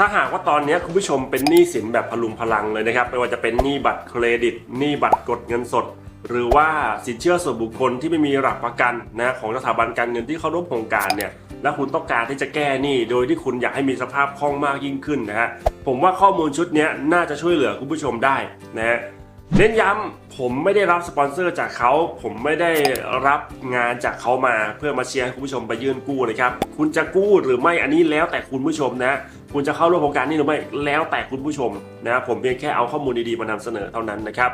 ถ้าหากว่าตอนนี้คุณผู้ชมเป็นหนี้สินแบบพลุงพลังเลยนะครับไม่ว่าจะเป็นหนี้บัตรเครดิตหนี้บัตรกดเงินสด หรือว่าสินเชื่อส่วนบุคคลที่ไม่มีหลักประกันนะของสถาบันการเงินที่เข้าร่วมโครงการเนี่ยและคุณต้องการที่จะแก้หนี้โดยที่คุณอยากให้มีสภาพคล่องมากยิ่งขึ้นนะฮะผมว่าข้อมูลชุดนี้น่าจะช่วยเหลือคุณผู้ชมได้นะฮะ เน้นย้ำผมไม่ได้รับสปอนเซอร์จากเขา ผมไม่ได้รับงานจากเขามาเพื่อมาเชียร์ให้คุณผู้ชมไปยื่นกู้นะครับ คุณจะกู้หรือไม่อันนี้แล้วแต่คุณผู้ชมนะ คุณจะเข้าร่วมโครงการนี้หรือไม่แล้วแต่คุณผู้ชมนะผมเพียงแค่เอาข้อมูลดีๆมานำเสนอเท่านั้นนะครับ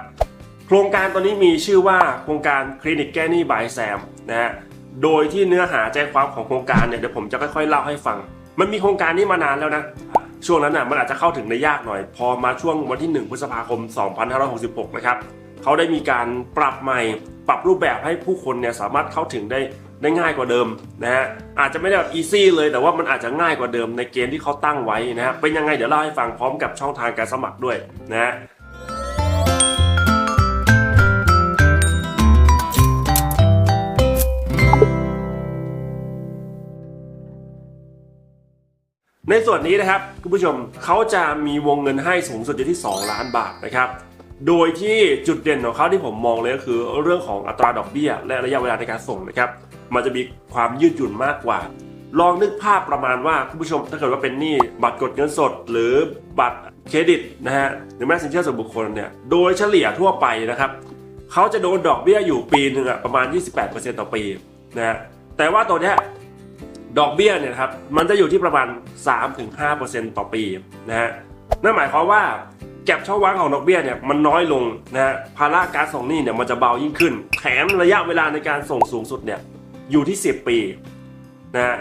โครงการตัวนี้มีชื่อว่าโครงการคลินิกแก้หนี้บายแซมนะฮะโดยที่เนื้อหาใจความของโครงการเนี่ยเดี๋ยวผมจะค่อยๆเล่าให้ฟัง มันมีโครงการนี้มานานแล้วนะ ช่วงนั้นน่ะมันอาจจะเข้าถึงได้ยากหน่อย พอมาช่วงวันที่ 1 พฤษภาคม 2566 นะครับเขาได้มีการปรับใหม่ปรับรูปแบบให้ผู้คนเนี่ยสามารถเข้าถึงได้ได้ง่ายกว่าเดิมนะฮะอาจจะไม่ได้แบบอีซี่เลยแต่ว่ามันอาจจะง่ายกว่าเดิมในเกณฑ์ที่เขาตั้งไว้นะฮะเป็นยังไงเดี๋ยวเล่าให้ฟังพร้อมกับช่องทางการสมัครด้วยนะฮะ ในส่วนนี้นะครับคุณผู้ชมเขาจะมีวงเงินให้สูงสุดอยู่ที่ 2 ล้านบาทนะครับ โดยที่จุดเด่นของเขาที่ผมมองเลยก็คือเรื่องของอัตราดอกเบี้ย และระยะเวลาในการส่งนะครับ มันจะมีความยืดหยุ่นมากกว่า ลองนึกภาพประมาณว่าคุณผู้ชมถ้าเกิดว่าเป็นหนี้บัตรกดเงินสด หรือบัตรเครดิตนะฮะหรือแม้สินเชื่อส่วนบุคคลเนี่ยโดยเฉลี่ยทั่วไปนะครับเขาจะโดนดอกเบี้ยอยู่ปีหนึ่งอะประมาณ 28%ต่อปีนะฮะแต่ว่าตัวเนี้ย ดอกเบี้ยเนี่ยครับมันจะอยู่ที่ประมาณ 3-5%ต่อปีนะฮะนั่นหมายความว่าแก็บช่องว่างของดอกเบี้ยเนี่ยมันน้อยลงนะฮะภาระการส่งหนี้เนี่ยมันจะเบายิ่งขึ้น แถมระยะเวลาในการส่งสูงสุดเนี่ยอยู่ที่ 10 ปีนะฮะ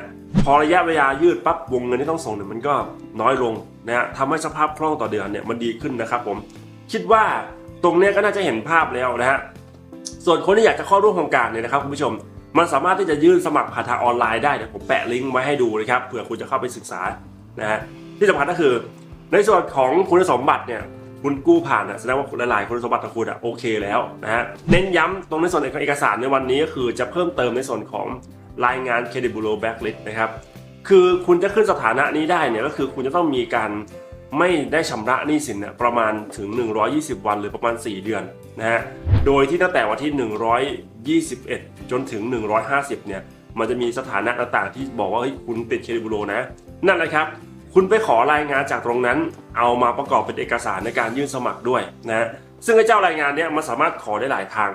พอระยะเวลายืดปั๊บวงเงินที่ต้องส่งเนี่ยมันก็น้อยลงนะฮะทำให้สภาพคล่องต่อเดือนเนี่ยมันดีขึ้นนะครับผมคิดว่าตรงเนี้ยก็น่าจะเห็นภาพแล้วนะฮะส่วนคนที่อยากจะเข้าร่วมโครงการเนี่ยนะครับคุณผู้ชม มันสามารถที่จะยื่นสมัครผ่านทางออนไลน์ได้เดี๋ยวผมแปะลิงก์ไว้ให้ดูนะครับเผื่อคุณจะเข้าไปศึกษานะฮะที่สำคัญก็คือ ในส่วนของคุณสมบัติเนี่ยคุณกู้ผ่านนะแสดงว่าหลายๆคุณสมบัติของคุณอะโอเคแล้วนะฮะเน้นย้ำตรงในส่วนของเอกสารในวันนี้ก็คือจะเพิ่มเติมในส่วนของรายงานเครดิตบูโรแบ็กลิสนะครับคือคุณจะขึ้นสถานะนี้ได้เนี่ยก็คือคุณจะต้องมีการ ไม่ได้ชำระหนี้สินเนี่ยประมาณถึง 120 วันหรือประมาณ 4 เดือนนะฮะ โดยที่ตั้งแต่วันที่ 121 จนถึง 150 เนี่ย มันจะมีสถานะต่างๆ ที่บอกว่าเฮ้ยคุณติดเครดิตบูโรนะ นั่นแหละครับ คุณไปขอรายงานจากตรงนั้น เอามาประกอบเป็นเอกสารในการยื่นสมัครด้วยนะซึ่งไอ้เจ้ารายงานเนี่ยมันสามารถขอได้หลายทาง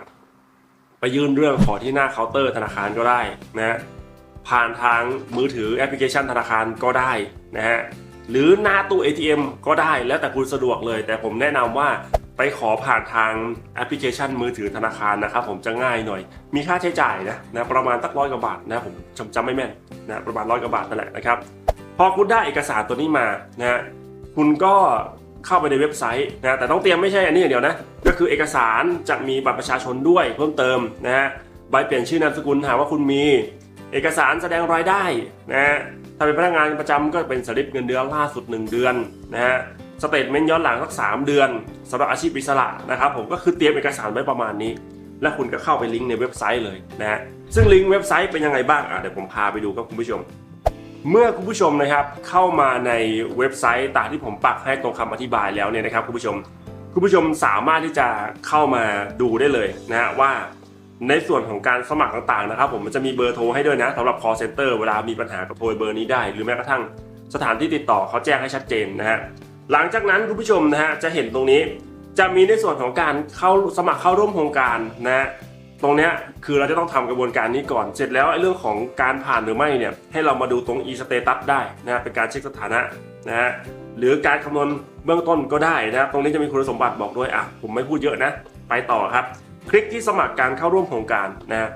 ไปยื่นเรื่องขอที่หน้าเคาน์เตอร์ธนาคารก็ได้นะผ่านทางมือถือแอปพลิเคชันธนาคารก็ได้นะฮะ หรือหน้าตู้ ATM ก็ได้แล้วแต่คุณสะดวกเลย แต่ผมแนะนำว่าไปขอผ่านทางแอปพลิเคชันมือถือธนาคารนะครับผมจะง่ายหน่อย มีค่าใช้จ่ายนะนะประมาณตักร้อยกว่าบาทนะผมจำจำไม่แม่นนะประมาณร้อยกว่าบาทนั่นแหละนะครับพอคุณได้เอกสารตัวนี้มานะคุณก็เข้าไปในเว็บไซต์นะแต่ต้องเตรียมไม่ใช่อันนี้อย่างเดียวนะก็คือเอกสารจะมีบัตรประชาชนด้วยเพิ่มเติมนะฮะใบเปลี่ยนชื่อนามสกุลหาว่าคุณมี เอกสารแสดงรายได้นะฮะถ้าเป็นพนักงานประจำก็เป็นสลิปเงินเดือนล่าสุด 1 เดือนนะฮะสเตทเมนต์ย้อนหลังสัก 3 เดือนสำหรับอาชีพอิสระนะครับผมก็คือเตรียมเอกสารไว้ประมาณนี้ แล้วคุณก็เข้าไปลิงก์ในเว็บไซต์เลยนะฮะซึ่งลิงก์เว็บไซต์เป็นยังไงบ้างอะเดี๋ยวผมพาไปดูครับคุณผู้ชม เมื่อคุณผู้ชมนะครับเข้ามาในเว็บไซต์ตามที่ผมปักให้ตรงคำอธิบายแล้วเนี่ยนะครับคุณผู้ชม คุณผู้ชมสามารถที่จะเข้ามาดูได้เลยนะฮะว่า ในส่วนของการสมัครต่างๆนะครับผมมันจะมีเบอร์โทรให้ด้วยนะสำหรับ call center เวลามีปัญหาก็โทรเบอร์นี้ได้ หรือแม้กระทั่งสถานที่ติดต่อเขาแจ้งให้ชัดเจนนะฮะหลังจากนั้นคุณผู้ชมนะฮะจะเห็นตรงนี้จะมีในส่วนของการเข้าสมัครเข้าร่วมโครงการนะฮะตรงนี้คือเราจะต้องทำกระบวนการนี้ก่อน เสร็จแล้วไอ้เรื่องของการผ่านหรือไม่เนี่ยให้เรามาดูตรง e status ได้นะฮะเป็นการเช็คสถานะนะฮะหรือการคำนวณเบื้องต้นก็ได้นะครับตรงนี้จะมีคุณสมบัติบอกด้วยอะผมไม่พูดเยอะนะ ไปต่อครับ คลิกที่สมัครการเข้าร่วมโครงการนะฮะ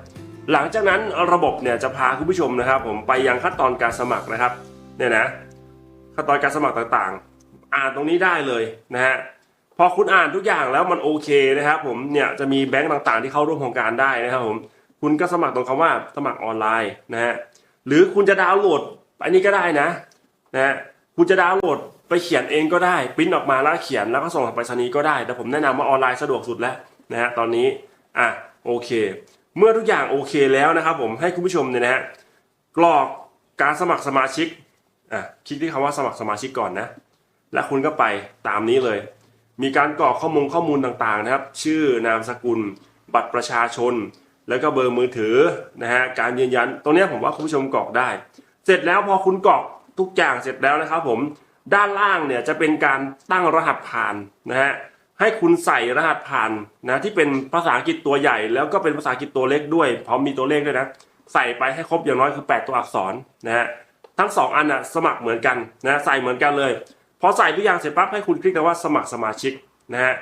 หลังจากนั้นระบบเนี่ยจะพาคุณผู้ชมนะครับ ผมไปยังขั้นตอนการสมัครนะครับเนี่ยนะขั้นตอนการสมัครต่างๆ อ่านตรงนี้ได้เลยนะฮะพอคุณอ่านทุกอย่างแล้วมันโอเคนะครับ ผมเนี่ยจะมีแบงก์ต่างๆ ที่เข้าร่วมโครงการได้นะครับผมคุณก็สมัครตรงคำว่าสมัครออนไลน์นะฮะหรือคุณจะดาวน์โหลดอันนี้ก็ได้นะนะฮะคุณจะดาวน์โหลดไปเขียนเองก็ได้ปริ้นออกมาแล้วเขียนแล้วก็ส่งไปรษณีย์ก็ได้ แต่ผมแนะนำว่าออนไลน์สะดวกสุดแล้ว นะฮะตอนนี้อะโอเค เมื่อทุกอย่างโอเคแล้วนะครับผมให้คุณผู้ชมเนี่ยนะฮะกรอกการสมัครสมาชิกอะคลิกที่คำว่าสมัครสมาชิกก่อนนะ แล้วคุณก็ไปตามนี้เลย มีการกรอกข้อมูลข้อมูลต่างๆนะครับ ชื่อนามสกุล บัตรประชาชน แล้วก็เบอร์มือถือนะฮะการยืนยันตรงนี้ผมว่าคุณผู้ชมกรอกได้ เสร็จแล้วพอคุณกรอกทุกอย่างเสร็จแล้วนะครับผมด้านล่างเนี่ยจะเป็นการตั้งรหัสผ่านนะฮะ ให้คุณใส่รหัสผ่านนะที่เป็นภาษาอังกฤษตัวใหญ่ แล้วก็เป็นภาษาอังกฤษตัวเล็กด้วยพร้อมมีตัวเลขด้วยนะใส่ไปให้ครบอย่างน้อยคือ 8 ตัวอักษรนะฮะทั้งสองอันน่ะสมัครเหมือนกันนะใส่เหมือนกันเลยพอใส่ทุกอย่างเสร็จปั๊บให้คุณคลิกคำว่าสมัครสมาชิกนะฮะ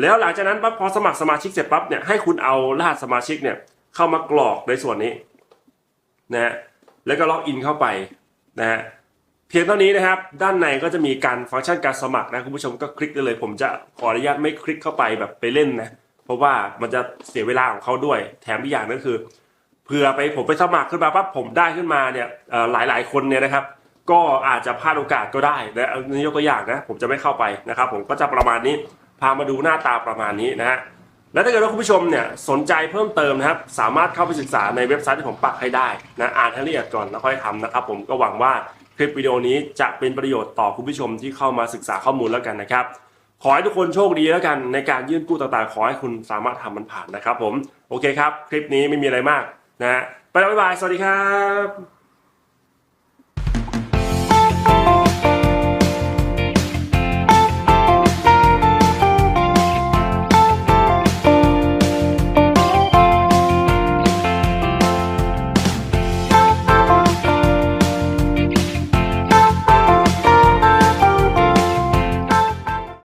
แล้วหลังจากนั้นปั๊บพอสมัครสมาชิกเสร็จปั๊บเนี่ยให้คุณเอารหัสสมาชิกเนี่ยเข้ามากรอกในส่วนนี้นะฮะแล้วก็ล็อกอินเข้าไปนะฮะ พียงเท่านี้นะครับ ด้านในก็จะมีการฟังก์ชันการสมัครนะคุณผู้ชมก็คลิกได้เลย ผมจะขออนุญาตไม่คลิกเข้าไปแบบไปเล่นนะ เพราะว่ามันจะเสียเวลาของเขาด้วย แถมอีกอย่างนึงคือเผื่อไปผมไปสมัครขึ้นมาปั๊บผมได้ขึ้นมาเนี่ยหลายหลายคนเนี่ยนะครับ ก็อาจจะพลาดโอกาสก็ได้นะนี่ยกตัวอย่างนะ ผมจะไม่เข้าไปนะครับ ผมก็จะประมาณนี้ พามาดูหน้าตาประมาณนี้นะฮะและถ้าเกิดว่าคุณผู้ชมเนี่ยสนใจเพิ่มเติมนะครับ สามารถเข้าไปศึกษาในเว็บไซต์ที่ผมปักให้ได้นะอ่านให้ละเอียดก่อนแล้วค่อยทำนะครับ ผมก็หวังว่า คลิปวิดีโอนี้จะเป็นประโยชน์ต่อคุณผู้ชมที่เข้ามาศึกษาข้อมูลแล้วกันนะครับ ขอให้ทุกคนโชคดีแล้วกันในการยื่นกู้ต่างๆ ขอให้คุณสามารถทำมันผ่านนะครับผม โอเคครับ คลิปนี้ไม่มีอะไรมากนะฮะไปแล้วบ๊ายบาย สวัสดีครับ